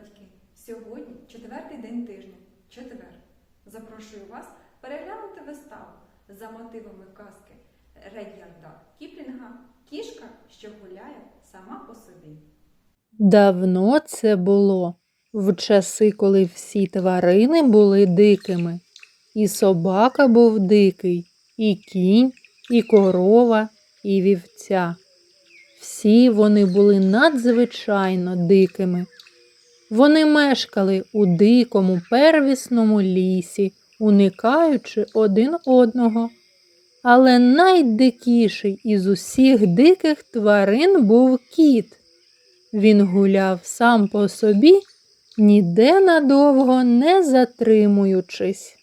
батьки! Сьогодні четвертий день тижня, четвер. Запрошую вас переглянути виставу за мотивами казки Ред'ярда Кіплінга Кішка, що гуляє сама по собі. Давно це було, в часи, коли всі тварини були дикими. І собака був дикий, і кінь, і корова, і вівця. Всі вони були надзвичайно дикими. Вони мешкали у дикому первісному лісі, уникаючи один одного. Але найдикіший із усіх диких тварин був кіт. Він гуляв сам по собі, ніде надовго не затримуючись.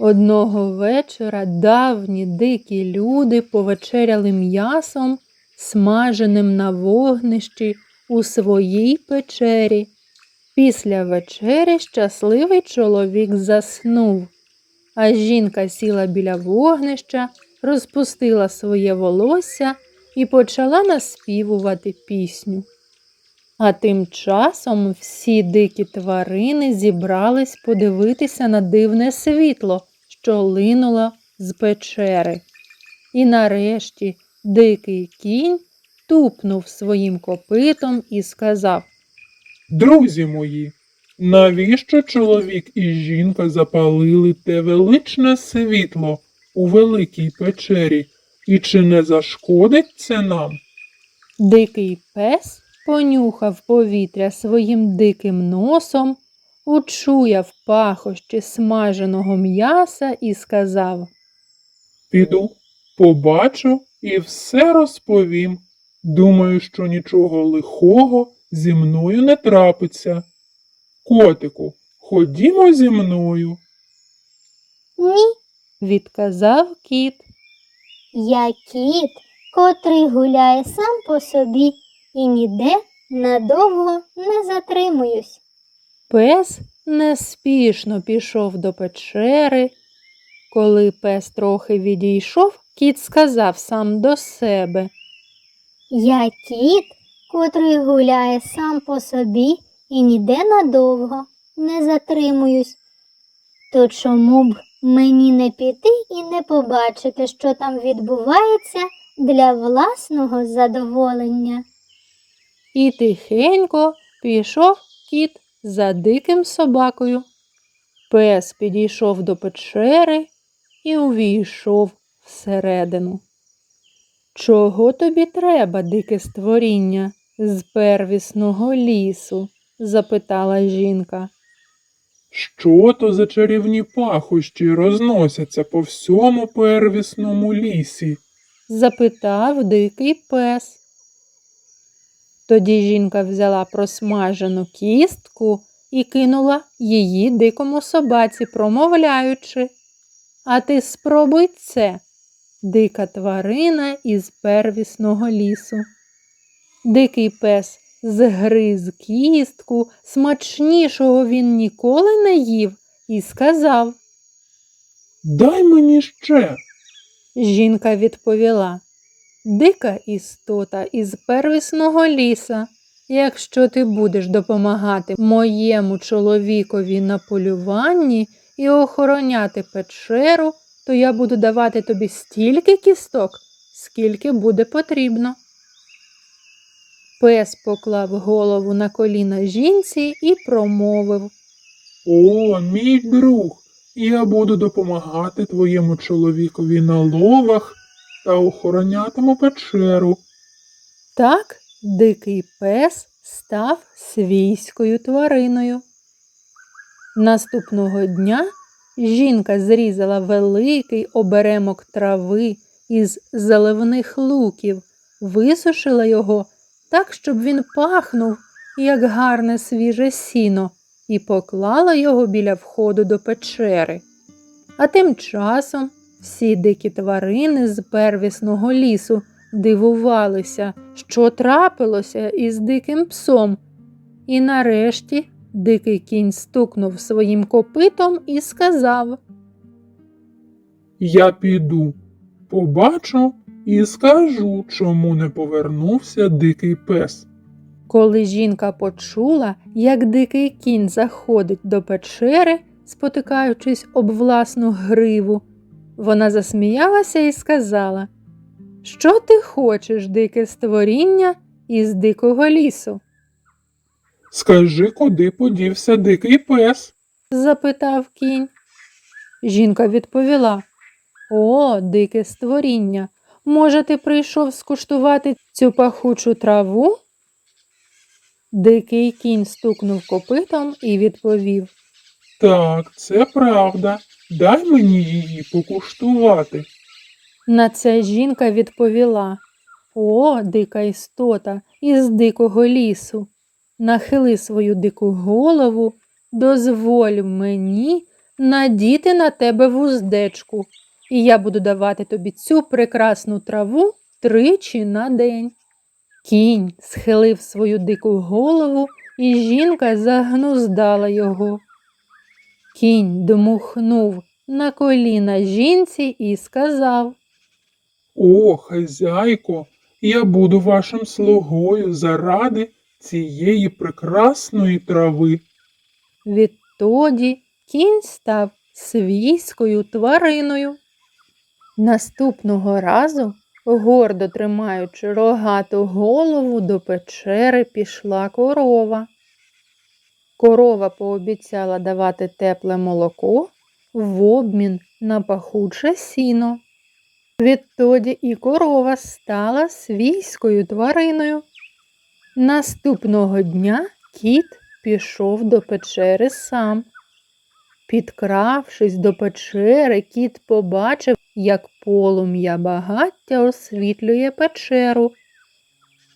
Одного вечора давні дикі люди повечеряли м'ясом, смаженим на вогнищі у своїй печері. Після вечері щасливий чоловік заснув, а жінка сіла біля вогнища, розпустила своє волосся і почала наспівувати пісню. А тим часом всі дикі тварини зібрались подивитися на дивне світло, що линуло з печери. І нарешті дикий кінь тупнув своїм копитом і сказав Друзі мої, навіщо чоловік і жінка запалили те величне світло у великій печері, і чи не зашкодить це нам? Дикий пес понюхав повітря своїм диким носом, учуяв пахощі смаженого м'яса і сказав Піду, побачу і все розповім. Думаю, що нічого лихого зі мною не трапиться. Котику, ходімо зі мною. Ні, відказав кіт. я кіт, котрий гуляє сам по собі і ніде надовго не затримуюсь. Пес неспішно пішов до печери. Коли пес трохи відійшов, кіт сказав сам до себе. Я кіт, котрий гуляє сам по собі і ніде надовго не затримуюсь. То чому б мені не піти і не побачити, що там відбувається для власного задоволення? І тихенько пішов кіт за диким собакою. Пес підійшов до печери і увійшов всередину. Чого тобі треба, дике створіння, з первісного лісу? запитала жінка. Що то за чарівні пахощі розносяться по всьому первісному лісі? запитав дикий пес. Тоді жінка взяла просмажену кістку і кинула її дикому собаці, промовляючи. А ти спробуй це, дика тварина із первісного лісу. Дикий пес згриз кістку, смачнішого він ніколи не їв, і сказав. Дай мені ще. Жінка відповіла Дика істота із первісного ліса. Якщо ти будеш допомагати моєму чоловікові на полюванні і охороняти печеру, то я буду давати тобі стільки кісток, скільки буде потрібно. Пес поклав голову на коліна жінці і промовив О, мій друг, я буду допомагати твоєму чоловікові на ловах та охоронятиму печеру. Так дикий пес став свійською твариною. Наступного дня жінка зрізала великий оберемок трави із заливних луків, висушила його так, щоб він пахнув, як гарне свіже сіно, і поклала його біля входу до печери. А тим часом всі дикі тварини з первісного лісу дивувалися, що трапилося із диким псом. І нарешті дикий кінь стукнув своїм копитом і сказав Я піду, побачу і скажу, чому не повернувся дикий пес. Коли жінка почула, як дикий кінь заходить до печери, спотикаючись об власну гриву, вона засміялася і сказала: Що ти хочеш, дике створіння із дикого лісу? Скажи, куди подівся дикий пес? запитав кінь. Жінка відповіла: О, дике створіння, може, ти прийшов скуштувати цю пахучу траву? Дикий кінь стукнув копитом і відповів: Так, це правда. Дай мені її покуштувати. На це жінка відповіла: О, дика істота із дикого лісу, нахили свою дику голову, дозволь мені надіти на тебе вуздечку, і я буду давати тобі цю прекрасну траву тричі на день. Кінь схилив свою дику голову, і жінка загнуздала його. Кінь дмухнув на коліна жінці і сказав. О, хазяйко, я буду вашим слугою заради цієї прекрасної трави. Відтоді кінь став свійською твариною. Наступного разу, гордо тримаючи рогату голову, до печери пішла корова. Корова пообіцяла давати тепле молоко в обмін на пахуче сіно. Відтоді і корова стала свійською твариною. Наступного дня кіт пішов до печери сам. Підкравшись до печери, кіт побачив, як полум'я багаття освітлює печеру.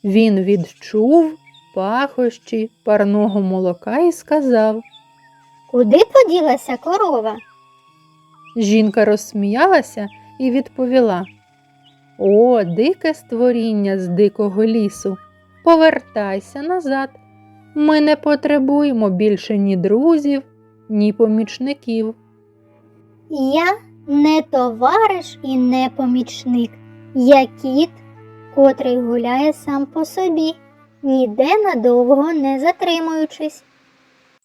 Він відчув пахощі парного молока і сказав. Куди поділася корова? Жінка розсміялася і відповіла: О, дике створіння з дикого лісу, повертайся назад. Ми не потребуємо більше ні друзів, ні помічників. Я не товариш і не помічник. Я кіт, котрий гуляє сам по собі, ніде надовго не затримуючись.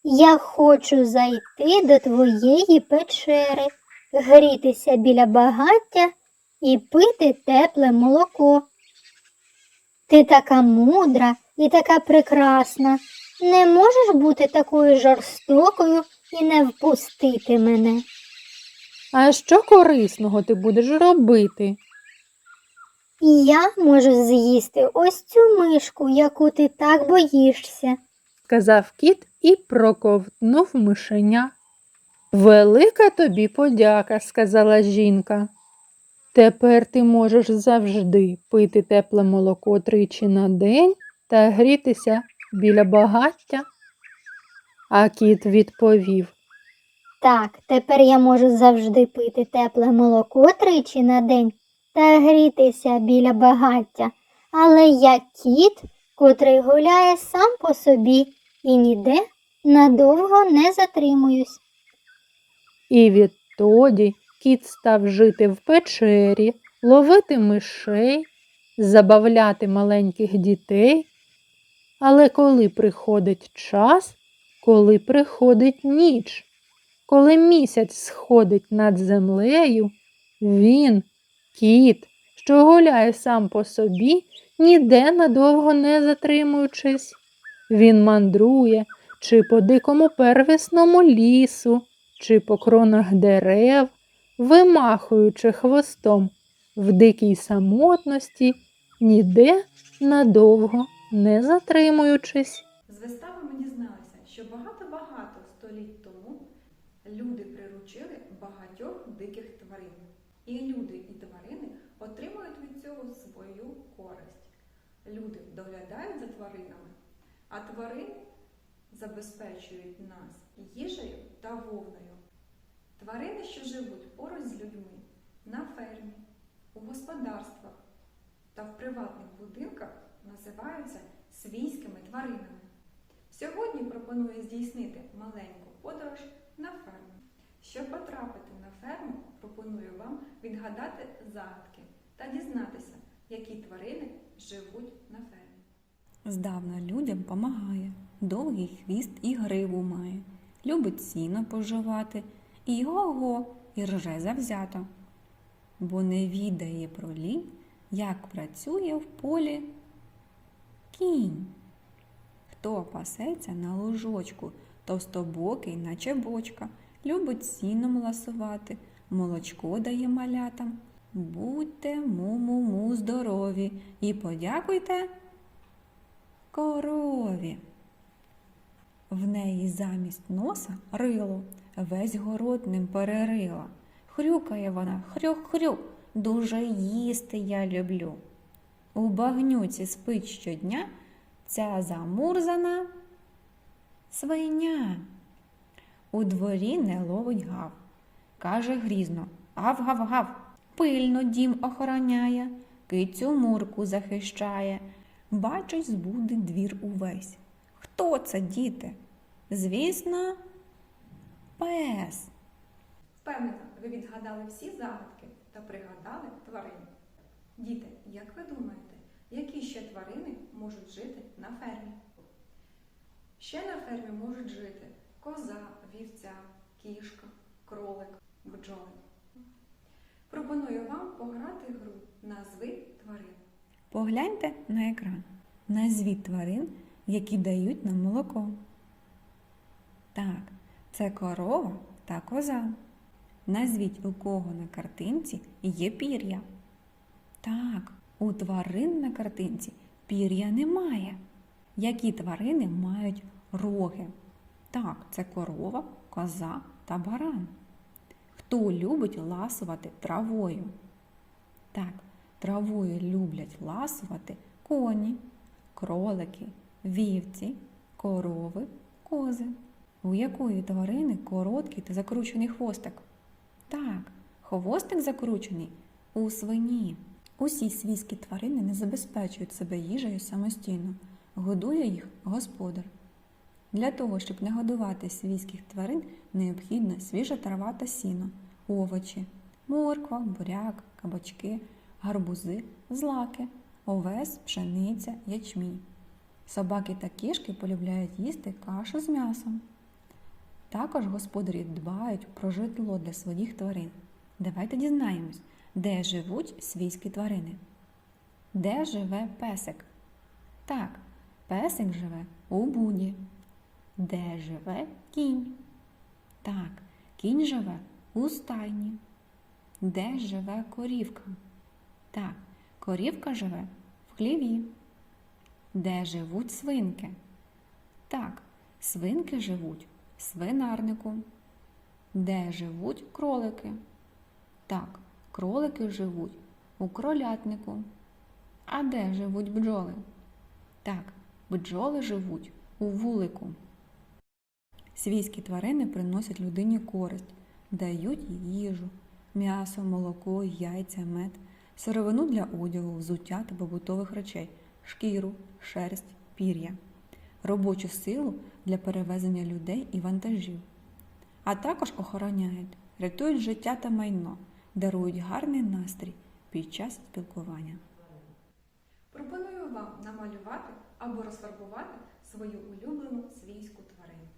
Я хочу зайти до твоєї печери, грітися біля багаття і пити тепле молоко. Ти така мудра і така прекрасна. Не можеш бути такою жорстокою і не впустити мене. А що корисного ти будеш робити? І я можу з'їсти ось цю мишку, яку ти так боїшся. сказав кіт і проковтнув мишеня. Велика тобі подяка, сказала жінка. Тепер ти можеш завжди пити тепле молоко тричі на день та грітися біля багаття. А кіт відповів Так, тепер я можу завжди пити тепле молоко тричі на день та грітися біля багаття. Але я кіт, котрий гуляє сам по собі і ніде надовго не затримуюсь. І відтоді кіт став жити в печері, ловити мишей, забавляти маленьких дітей. Але коли приходить час, коли приходить ніч, коли місяць сходить над землею, він, кіт, що гуляє сам по собі, ніде надовго не затримуючись. Він мандрує чи по дикому первісному лісу, чи по кронах дерев, вимахуючи хвостом в дикій самотності, ніде надовго не затримуючись. З вистави ми дізналися, що багато-багато століть тому люди приручили багатьох диких тварин. І люди, і тварини отримують від цього свою користь. Люди доглядають за тваринами, а тварини забезпечують нас їжею та вовною. Тварини, що живуть поруч з людьми, на фермі, у господарствах та в приватних будинках називаються свійськими тваринами. Сьогодні пропоную здійснити маленьку подорож на ферму. Щоб потрапити на ферму, пропоную вам відгадати загадки та дізнатися, які тварини живуть на фермі. Здавна людям помагає, довгий хвіст і гриву має, любить сіно поживати, і го-го, і рже завзято, бо не відає про лінь, як працює в полі кінь. Хто пасеться на лужочку, товстобокий, наче бочка, любить сіном ласувати, молочко дає малятам. Будьте му-му-му здорові і подякуйте корові. В неї замість носа рило, весь город ним перерила. Хрюкає вона, хрюк-хрюк, дуже їсти я люблю. У багнюці спить щодня ця замурзана свиня. У дворі не ловить гав. Каже грізно гав-гав-гав. Пильно дім охороняє, кицю мурку захищає. Бачить, збуде двір увесь. Хто це, діти? Звісно, пес. Впевнена, ви відгадали всі загадки та пригадали тварин. Діти, як ви думаєте, які ще тварини можуть жити на фермі? Ще на фермі можуть жити коза, вівця, кішка, кролик, бджоли. Пропоную вам пограти гру Назви тварин. Погляньте на екран. Назвіть тварин, які дають нам молоко. Так, це корова та коза. Назвіть, у кого на картинці є пір'я. Так, у тварин на картинці пір'я немає. Які тварини мають роги? Так, це корова, коза та баран. Хто любить ласувати травою? Так, травою люблять ласувати коні, кролики, вівці, корови, кози. У якої тварини короткий та закручений хвостик? Так, хвостик закручений у свині. Усі свійські тварини не забезпечують себе їжею самостійно, годує їх господар. Для того, щоб не годувати свійських тварин, необхідна свіжа трава та сіно, овочі, морква, буряк, кабачки, гарбузи, злаки, овес, пшениця, ячмінь. Собаки та кішки полюбляють їсти кашу з м'ясом. Також господарі дбають про житло для своїх тварин. Давайте дізнаємось, де живуть свійські тварини. Де живе песик? Так, песик живе у буді. Де живе кінь? Так, кінь живе у стайні. Де живе корівка? Так, корівка живе в хліві. Де живуть свинки? Так, свинки живуть в свинарнику. Де живуть кролики? Так, кролики живуть у кролятнику. А де живуть бджоли? Так, бджоли живуть у вулику. Свійські тварини приносять людині користь, дають їй їжу, м'ясо, молоко, яйця, мед, сировину для одягу, взуття та побутових речей, шкіру, шерсть, пір'я, робочу силу для перевезення людей і вантажів. А також охороняють, рятують життя та майно, дарують гарний настрій під час спілкування. Пропоную вам намалювати або розфарбувати свою улюблену свійську тварину.